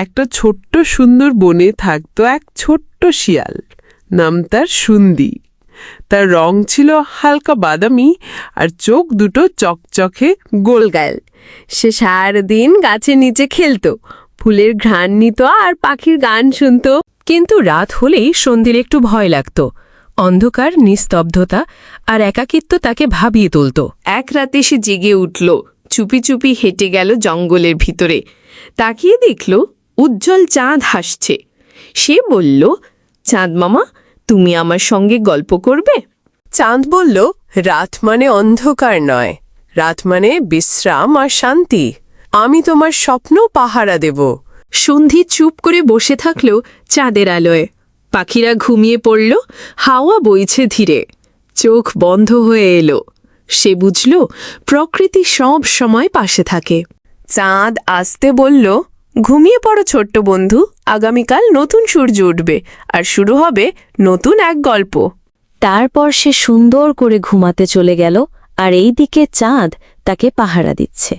একটা ছোট্ট সুন্দর বনে থাকত এক ছোট্ট শিয়াল। নাম তার সুন্দি। তার রং ছিল হালকা বাদামি আর চোখ দুটো চকচকে গোল গোলগাল। সে সারাদিন গাছের নিচে খেলতো। ফুলের ঘ্রাণ নিত আর পাখির গান শুনত। কিন্তু রাত হলেই সন্ধির একটু ভয় লাগত। অন্ধকার, নিস্তব্ধতা আর একাকিত্ব তাকে ভাবিয়ে তুলত। এক রাতে সে জেগে উঠল। চুপি চুপি হেঁটে গেল জঙ্গলের ভিতরে। তাকিয়ে দেখল উজ্জ্বল চাঁদ হাসছে। সে বলল চাঁদ মামা তুমি আমার সঙ্গে গল্প করবে? চাঁদ বলল রাত মানে অন্ধকার নয়। রাত মানে বিশ্রাম আর শান্তি। আমি তোমার স্বপ্ন পাহারা দেব। সন্ধি চুপ করে বসে থাকলেও চাঁদের আলোয়। পাখিরা ঘুমিয়ে পড়ল হাওয়া বইছে ধীরে। চোখ বন্ধ হয়ে এলো। সে বুঝল প্রকৃতি সব সময় পাশে থাকে। চাঁদ আসতে বলল ঘুমিয়ে পড়ো ছোট্ট বন্ধু। আগামীকাল নতুন সূর্য উঠবে আর শুরু হবে নতুন এক গল্প। তারপর সে সুন্দর করে ঘুমাতে চলে গেল আর এই দিকে চাঁদ তাকে পাহারা দিচ্ছে।